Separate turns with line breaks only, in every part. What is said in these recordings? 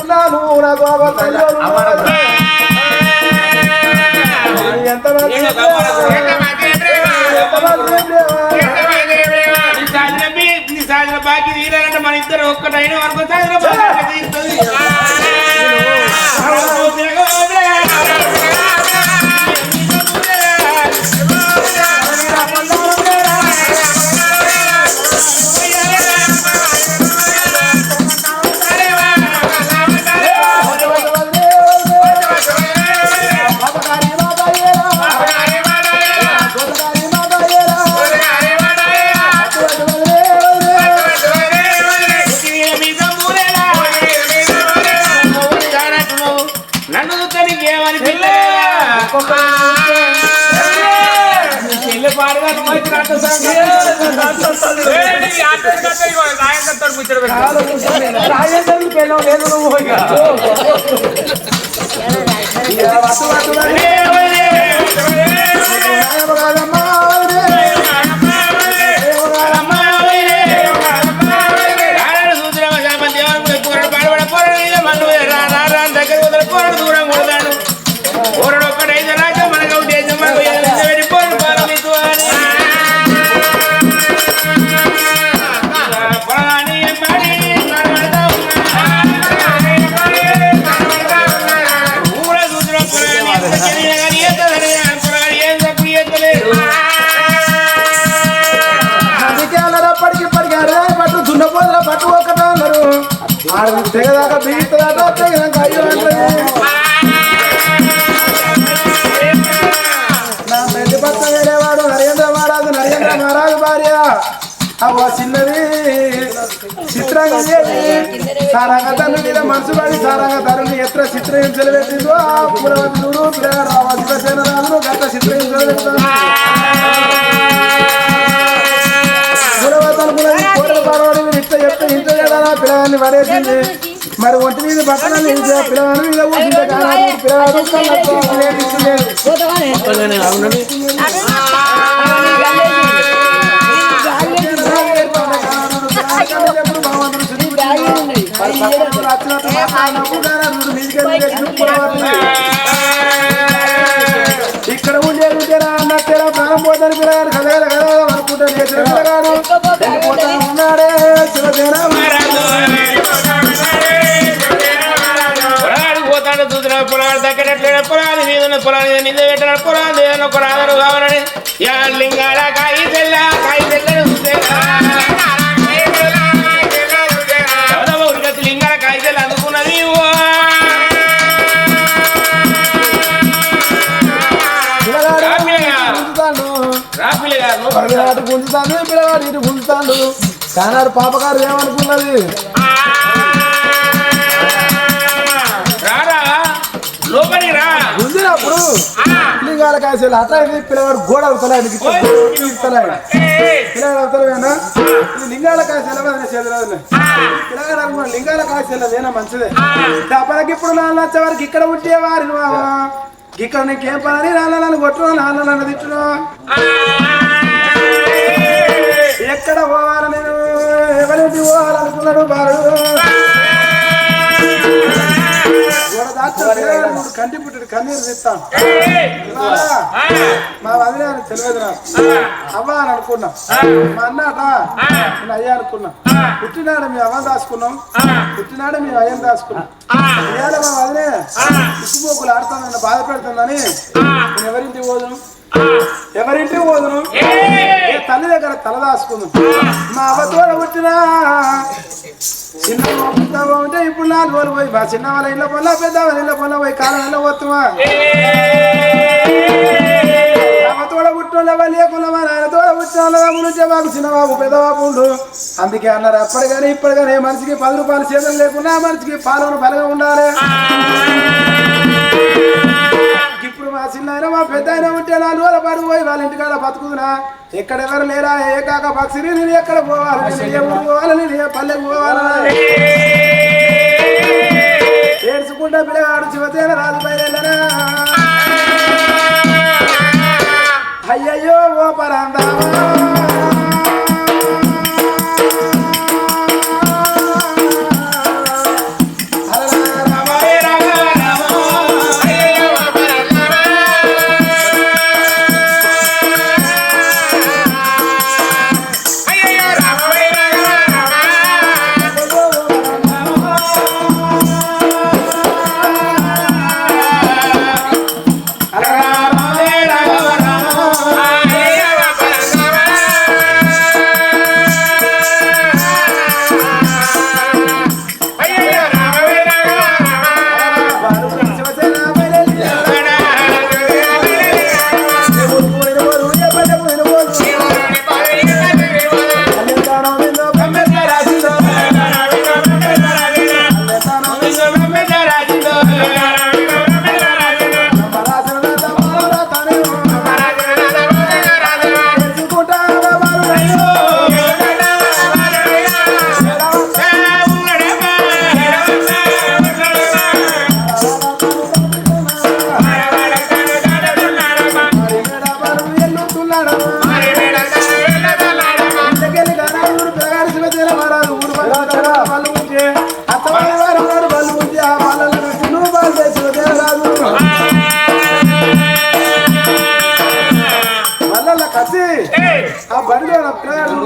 వాళ్ళు ఉన్నారు. ఎంత.
బాకీ తీరాలంటే మన ఇద్దరు ఒక్కటైన వరకు సాయంత్రం మంచి నాట
రాజేంద్రుని పెళ్ళం లేదు నువ్వు పడి సారంగ ఎత్ర చిత్రహింసలు పెట్టిందో ఆ పురవతుడు శివసేన రాజును గత చిత్రహింసలు పెడతాను కోడలు ఇంత పడేసింది మరి ఒంటి మీద బట్టలు కానీ భగవంతుడు అనుకుంటా లేచిన పిల్లగాడు వెళ్ళిపోతా ఉన్నాడే శివసేన
పొలాలు పోతాడు పొలాలు మీద పొలాలు నింద పొలాలు ఏదైనా ఒక రాదరు కావాలని. యా లింగాల కాయి తెల్ల కాయి
పిల్లగాడు గుంజుతాడు పిల్లగాడు ఇటు గుంజుతాడు. కానాడు పాపగారు ఏమనుకున్నది? గుంజినప్పుడు లింగాల కాసేలు ఇది పిల్లగాడు గోడ అవుతలేదు పిల్లగాడు అవుతలేనా లింగాల కాసేల చేతులు పిల్లగాడు లింగాల కాసేలేనా మంచిదే? దప్పలకి ఇప్పుడు నాన్న వచ్చే వరకు ఇక్కడ ఉండేవారు ఇక్కడ నీకేం పని? నాన్న నన్ను కొట్టును నాన్న నన్ను తిట్టును ఎక్కడ పోవాలి నేను? ఎవరింటి పోవాలనుకున్నాడు మూడు కంటి పుట్టిన కన్నీరు తీస్తాను. మా వదిలే అని తెలియదు నాకు అవ్వ అని అనుకున్నా. మా అన్నట నేను అయ్యా అనుకున్నా. పుట్టినాడు మీ అవ్వ దాచుకున్నాం. పుట్టినాడు మీ అయ్యని దాచుకున్నాం. ఇవాళ మా వదిలే ఇసుపోకులు ఆడుతానని బాధ పెడుతుందని నేను ఎవరింటికి పోదును? ఎవరింటికి పోదును? తల్లి దగ్గర తల దాచుకుందాం మా అవ్వ తోడ పుట్టినా. చిన్న ఉంటే ఇప్పుడు నాలుగు రోజులు పోయి మా చిన్న వాళ్ళ ఇళ్ళ పొల్ల పెద్ద వాళ్ళ ఇళ్ళ పొల్ల పోయి కాలం ఇళ్ళ పోతుమా తోడ పుట్టినోళ్ళవా లేకున్నావా నాయన తోడ పుట్టినోళ్ళవా నుంచే మాకు చిన్నబాబు పెద్దబాబు ఉండు. అందుకే అన్నారు అప్పటి కానీ ఇప్పటి కానీ మనిషికి పది రూపాయలు చేతులు లేకున్నా మనిషికి పాలన బలంగా ఉండాలి. చిన్న మా పెద్ద అయినా ఉంటే నాలుగు రోజుల పాటు పోయి వాళ్ళ ఇంటికాడ బతుకుతున్నా ఎక్కడ ఎవరు లేరా? ఏ కాక పక్షిని నేను ఎక్కడ పోవాలి? నేను ఏ ఊరు పోవాలి? నేను ఏ పల్లెకు పోవాలి? ఏడ్చుకుంటా పిల్లగాడు శివసేన రాజు బయలుదేరా అయ్యయ్యో ఓ పరందామా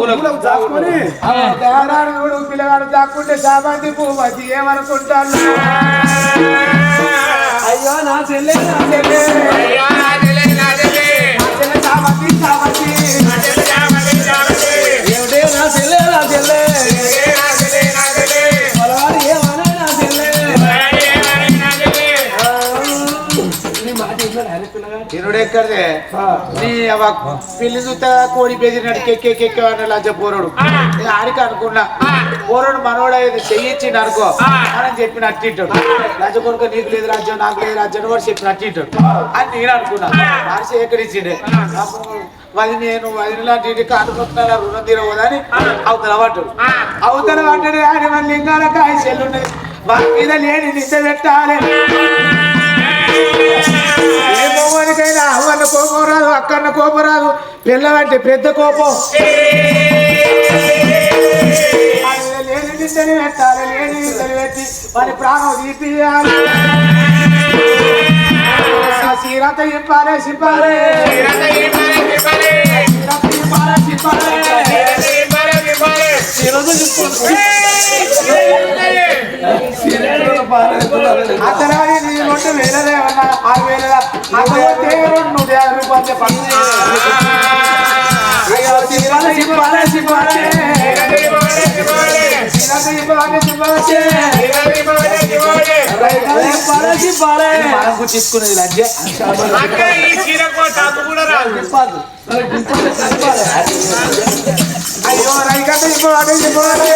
నా పిల్లగాడు
దాక్కుంటే చామంతి పువ్వు మంచి ఏమనుకుంటాను? అయ్యో నా చెల్లె నా చెల్లె నీ
పిల్లి చూస్తే కోడి బెదిరినట్టు కెక్కే కెక్కే అని లంచ పోరడు. ఆడికి అనుకున్నా. పోరడు మనోడు అయితే చెయ్యించిండు అనుకో అని చెప్పిన అట్టింటాడు. లంచ కొనుక నీకు లేదు రాజ్యం నాకు లేదు రాజ్యం వాడు చెప్పిన అట్టింటాడు. అని నేను అనుకున్నా. మనిషి ఎక్కడిచ్చిండే? వది నేను వదిన లాంటి ఇంటికి అనుకుంటున్నా రుణం తీరవదని అవతల పట్టాడు అవతల పడ్డాడు ఆయన మన లింగాల కాయ చెల్లున్నది వాటి మీద లేని నిద్ర పెట్టాలి. ఏ మొగోనికైనా అవ్వన్న కోపం రాదు అక్కన్న కోపం రాదు. పిల్లలంటే పెద్ద కోపం. నిద్రని పెట్టాలి లేని నిద్రని పెట్టి వారి ప్రాణం తీపియాలి సీరత ఇప్పాలే సిప్పాలే సీరత ఇప్పాలే సిప్పాలే అతనాడి నీ రెండు వేలదే ఉన్నా ఆరు వేల అతను రెండు నూట యాభై రూపాయలు పని తీసుకునేది లజ్జ అయ్యో రైకత ఇవ్వాలి ఇవ్వాలి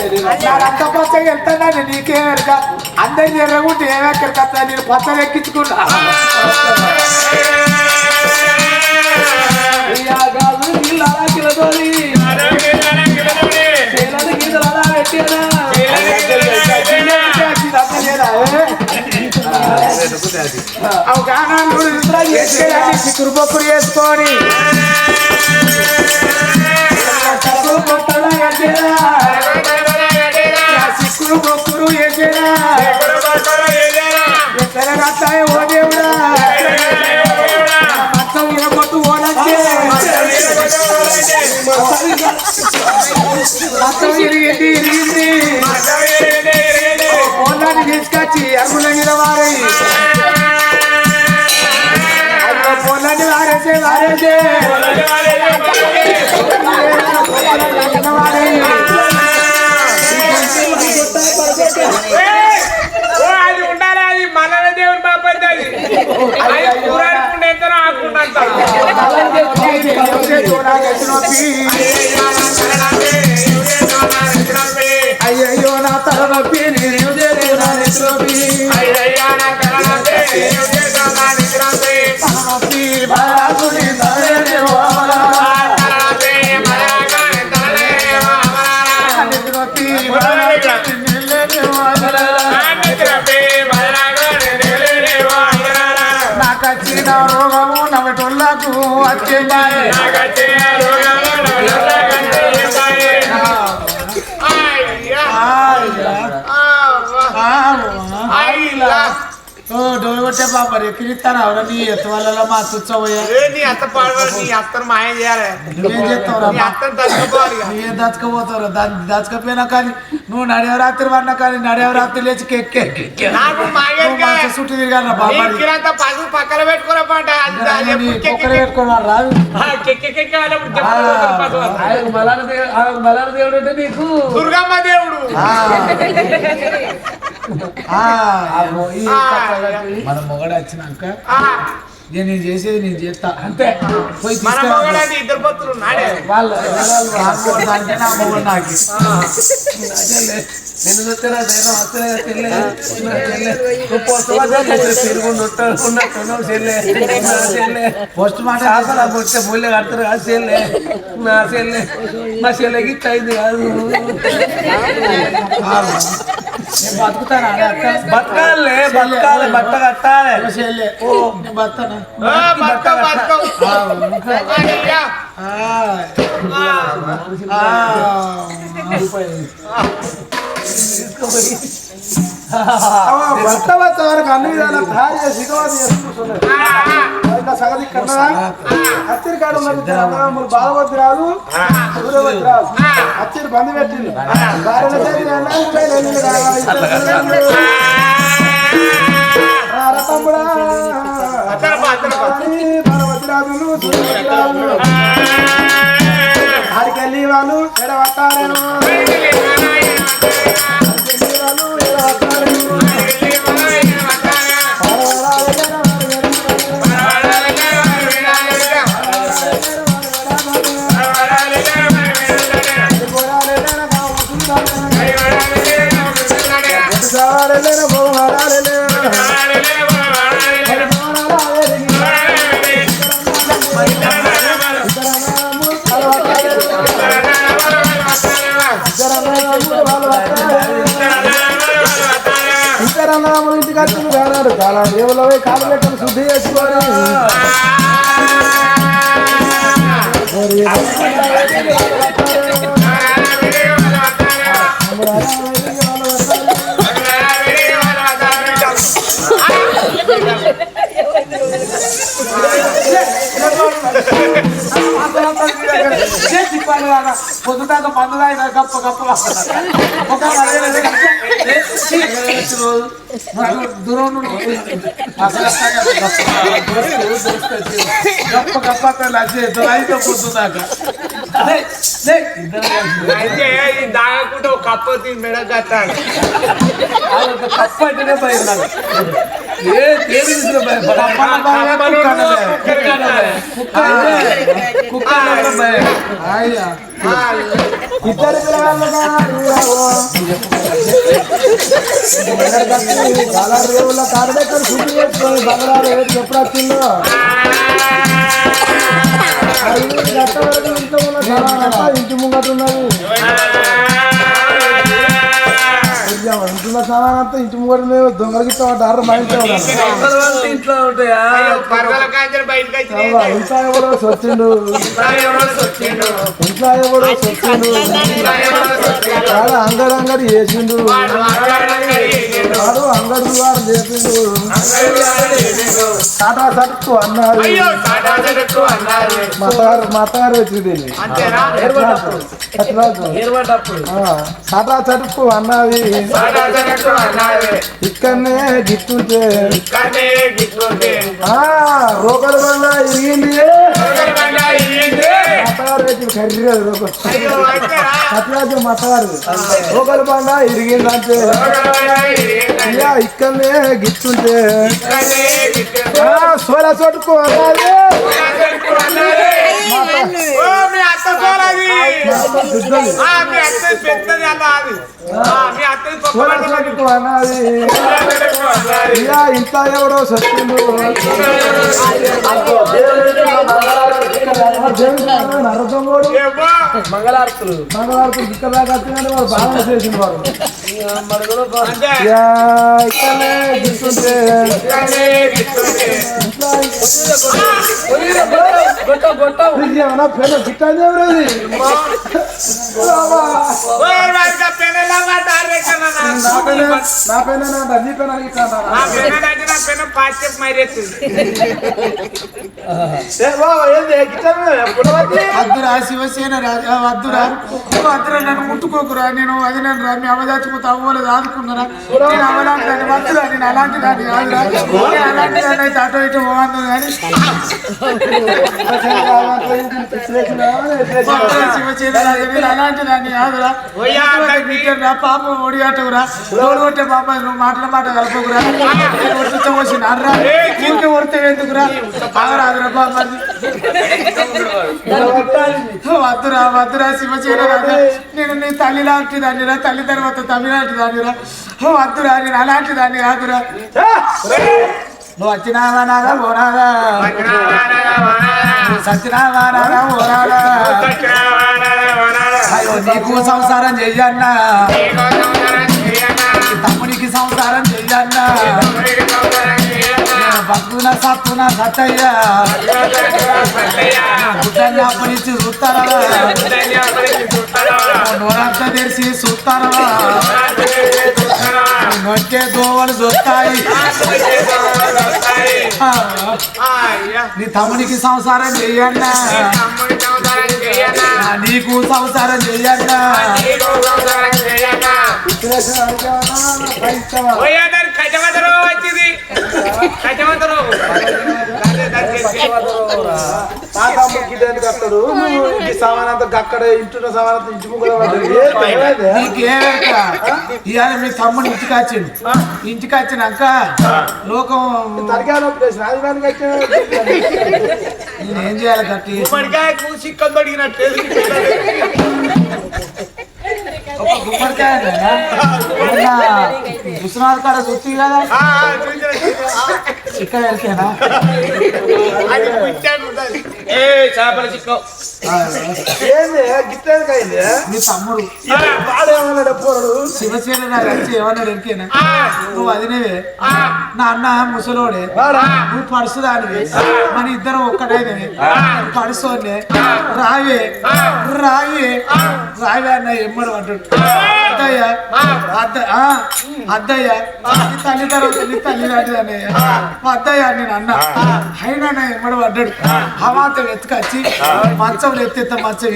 అంత రక్త పచ్చ వెళ్తానని నీకేం ఎరక అందరిని ఎర్రగుంటే ఏమెక్కడికత్తా నేను పచ్చని ఎక్కించుకున్నా చిక్కురు పప్పులు తీసుకొచ్చి అరుగుల మీద వారి పొలని వారేసే వారేసే
అది అది కూరాడుకుంటే ఎంతనో ఆకుండా
అయ్యయ్యో నా తల నొప్పి. నేను నాకు వచ్చే రోగము నవటోళ్ళకు వచ్చే బాయే ఓ డోలు కొట్టే బాబా ఎక్కిరిస్తాను అవునా నీ ఎత్తు వల్ల మా చుచ్చబోయా
నీ అత్త పాడవాలి నీ అత్తను మాయం చేయాలి
నువ్వేం చేస్తావురా
నీ అత్తను తగ్గిపోవాలి ఇక.
నువ్వేం దాచుకోపోతావురా దాన్ని దాచుకపోయినా కానీ నువ్వు నడవరాత్రి వన్నా కానీ నడవరాత్రి లేచి కెక్కే
నాకు మాయం
మంచి చుట్టూ తిరగాల బాబా
నీకిరంత పసుపు పక్కన పెట్టుకున్న పంట అది- అది ఎప్పుడు కెక్కి-
కుక్కలు పెట్టుకోవాలి రాదు
ఆ, కెక్కి కెక్కి వాళ్ళప్పుడు చెప్పుకోవాలి పసుపు.
ఆయన మలాన దేవుడు ఆయన మలాన దేవుడు అంటే నీకు
దుర్గమ్మ దేవుడు
ఆ. ఆ.
ఈ
ఆ,
మన మొగడు వచ్చినాక
ఆ,
ఇక నేను చేసేది నేను చేస్తా అంతే పోయి
మన
తీసుకురా
మొగడంటే ఇద్దరు పొత్తులు నాడే
వాళ్ళ
నా మొగుడు దానికే నా మొగుడు నాకు.
నిన్ను చూస్తే నా ధైర్యం వస్తలే చెల్లె. నా చెల్లె. నువ్వు పోస్ట్ తిరుగుండు ఉన్నట్టున్నావు చెల్లె. నా చెల్లె.
పోస్ట్ మాట
చేపల పొట్టే ముళ్ళే కడతారు కాదు చెల్లె. నా చెల్లె. మా చెల్లెకి ఇట్ట అయింది కాదు.
నేను బతుకుతానా అరే అక్క
బతకాలే బతకాలి బట్ట కట్టాలి
ఓ
భర్త వచ్చే వరకు అన్ని విధాల భార్య సిగవాది చేసుకుంటున్నాడు ఇంకా సగతి కన్నదా అచ్చిరి కాడు అన్నదమ్ములు బాధవద్దు రాదు సూర్యవద్దు రాదు పోయి వెళ్ళిండు కావాలి. రారా తమ్ముడా. సూర్యవతి రాదు ఆడికెళ్ళి వాళ్ళు ఎడవట్టారేమో. కానాడు చాలా దేవుల పోయి కాలు పెట్టని శుద్ధి చేసుకోవాలి.
పొద్దుదాకా మందు తాగిన గప్ప గప్ప ఒక దూరం నుండి అసలు గప్ప గప్ప లచ్చేది అయితే పొద్దుదాకా
అయితే ఈ దాగకుండా ఒక కప్ప తీసి మెడ కట్టాలి
కప్ప అంటేనే భయం. ఏ తేలి కుక్క
ఇద్దరు బంగారు ఎప్పుడు వచ్చిందో ఇంట్లో ఉన్న ఇంటి ముంగట ఉన్నది. ఇంట్లో సామాన్ ఇంటి ముంగట దొంగలకి మా ఇంట్లో
ఇంట్లో
ఎవడో సొచ్చిండు ఇంట్లో ఎవడో సొచ్చిండు వాడు అంగడి వాడు చేసిండు. టాటా సట్టు అన్నారు.
అయ్యో టాటా చెట్టు అన్నారు.
మా తారు మా తారు వచ్చింది టాటా చటుకు అన్నది. ఇక్కడనే ఆ రోకల ఇరిగింది.
బండా ఇయ్యండి.
మతారు రోకలు. మతారు. బండ ఇరిగిందంటే. అయ్యా ఇక్కడనే ఆ సోల చోటుకు అన్నది
చెట్టు అన్నారు. ఓ, మీ అత్త
మంగళారతులు
ఇక్కడ దాకా వచ్చినాడు వాడు బాగా చేసిన వాడు
నా.
నీ ఏంది?
వద్దురా శివసేన రాజా వద్దురా వద్దురా నన్ను ముట్టుకోకురా. నేను అది నేను రా మీ అవదాచిపోతే అవ్వలేదు ఆదుకున్నారా నేను అవలాంటి దాన్ని వద్దురా నేను అలాంటి దాన్ని కాదురా. నేను అలాంటి దాన్ని అయితే అటు ఇటు పోవద్దు కానీ శివసేన రాజా నేను అలాంటి దాన్ని కాదురా
ఓయ్యా,
రా పాప ఒడియాటవురా తోడు కొట్టే పాప నువ్వు మాటల మాట కలపకురా. వచ్చి నర్రా ఊరికే కొడితే ఎందుకురా? ఆగరాదురా బాబు వద్దురా వద్దురా శివచేన రాజా నేను నీ తల్లి లాంటి దాన్నిరా తల్లి తర్వాత తల్లి లాంటి దాన్నిరా ఓ వద్దురా నేను అలాంటి దాన్ని కాదురా. నువ్వు వచ్చినావా ఓనాగా నువ్వు సచ్చినావా నాగా ఓనాగా అయ్యో నీకు సంసారం చెయ్యన్నా. తమ్మునికి సంసారం చెయ్యన్నా. నేను బతుకున సత్తున సత్తయ్యా. గుడ్డని అప్పనిచ్చి చూస్తారా? నోరంతా తెరిచి చూస్తారా? నొక్కే దోవలు చూస్తాయి నీ తమ్మునికి సంసారం చెయ్యన్నా. నీకు సంసారం చెయ్యన్నా.
వచ్చింది. కజమతరు
కట్టడు ఇంటి సామాన్ అంతా అక్కడ ఇంటున్న సామాన్ ఇంటి
ఇవాళ మీ తమ్ముడు ఇంటికి వచ్చిండు ఇంటికి వచ్చినాక లోకం
తలకాయ నొప్పి లేచి
ఏం చేయాలి? గట్టి
గుమ్మడికాయకు తొడిగినట్టు
ఒక గుమ్మడికాయ విశ్వనాథ్ కాడ చూస్తుంది కదా. ఇక్కడ వెళ్తేనా.
ఏ చేపల చిక్కం.
ఏంది? గిట్లేదు అయింది?
మీ తమ్ముడు.
వాడేమన్నాడు పోరడు?
శివసేన నాకు వచ్చి ఏమన్నాడు ఎరికేనా నువ్వు అదినేవే? నా అన్న ముసలోడే. నువ్వు పడుసుదానివి. మన ఇద్దరం ఒక్కటైనవి. పడుసోనే రావే. రావే. రావే అన్న ఎమ్మడు అంటాడు. అద్దయ్య అద్దయ్య తల్లి తర్వాత నీ తల్లి లాంటిది అన్నయ్య అద్దయ్య నేను అన్న. అయినా నా ఎమ్మడు పడ్డాడు. హవాత వెతుకొచ్చి మంచం ఎత్తెత్త మంచం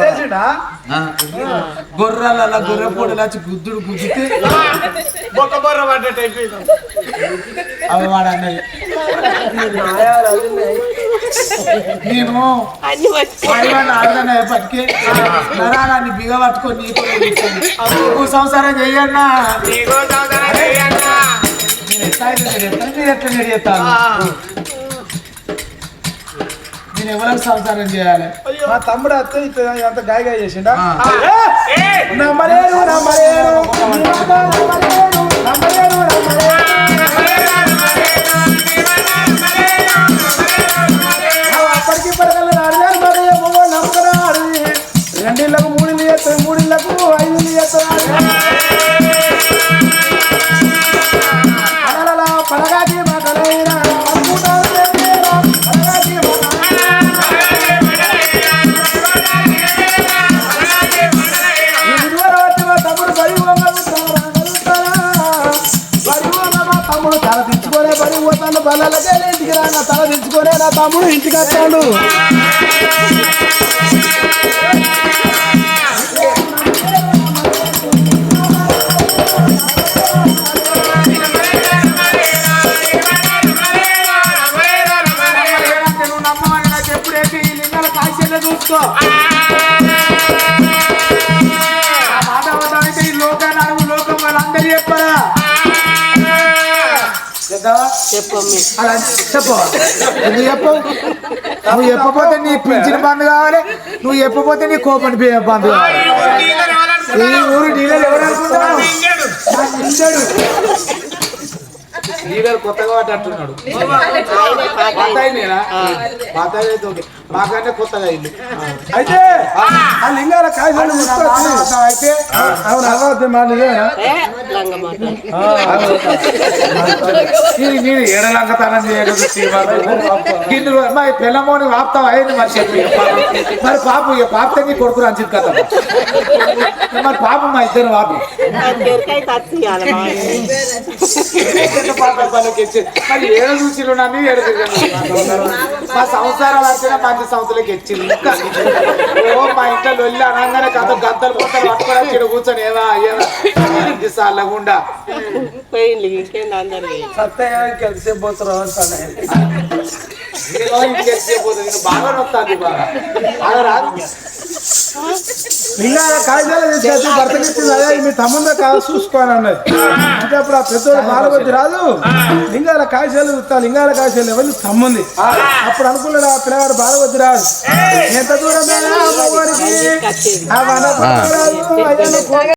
చేసిండా
గొర్రెల గొర్రె పొడి గుద్దుడు గుద్దితే
బొక్క బొర్ర పడ్డట్టు అయిపోయింది.
అవి వాడు అన్నయ్య. నేను ఆడదన్నప్పటికీ నరాలని బిగ పట్టుకొని నీకు సంసారం చెయ్యన్నా.
నీకో సంసారం చెయ్యన్నా.
నేను ఎట్లా నేను ఎట్లా మీరు ఎట్లా నేను చేస్తాను? నేను ఎవరికి సంసారం చేయాలి?
మా తమ్ముడు అత్త అంత గాయగా చేసిండా? అప్పటికి పడగల బల్లలకే ఇంటికి రా నా తల తెచ్చుకొని నా తమ్ముడు ఇంటికి వచ్చాడు.
చూసుకో. అలా చెప్పు. నువ్వు చెప్పు. నువ్వు చెప్పపోతే నీ పింఛన్ బంద్ కావాలి. నువ్వు చెప్పపోతే నీ కోపం బంద్ కావాలి. ఈ ఊరు డీలర్ ఎవరు అనుకుంటున్నావు? డీలర్ కొత్తగా పడ్డట్టున్నాడు. పాత అయినేనా? పాత అయితే ఓకే. మాకంటే కొత్తగా అయింది.
అయితే ఆ. లింగాల కాయలు తీసుకొచ్చి
అయితే
అవును అవ్వద్దు మా నిజమేనా
నేను గిన్నెలు మరి పిల్లమోని వాపుతావు అయింది మరి చెప్పి. మరి పాప ఇక పాపతే నీ కొడుకు రంజిత్ కదా. మరి పాప మా ఇద్దరు వాపు. పాప? వాళ్ళకి ఇచ్చి మరి ఏడ చూసిరు నన్ను ఏడ మా సంసారం వచ్చిన మంచి సంస్థలకి ఇచ్చింది. ఇంకా ఓ మా ఇంట్లో లొల్లి అనగానే కథ గద్దలు వచ్చి ఈడ కూర్చొని ఏవా ఏవా?
సత్తయ్య కలిసి
ఏదో ఇంటికి పోతుంది నేను బాగా నొత్తాను బాగా బాగా రాదు.
లింగాల కాయలు తీసుకొచ్చి భర్తకి ఇచ్చింది అదే మీ తమ్ముందే కాదు చూసుకోని అన్నది. అంటే అప్పుడు ఆ పెద్దోడు బాలబద్ది రాదు. లింగాల కాయలు ఇస్తా లింగాల కాయలు ఎవరి తమ్ముంది? అప్పుడు అనుకున్నాడు ఆ పిల్లగాడు బాలబద్ది రాదు. ఎంత దూరం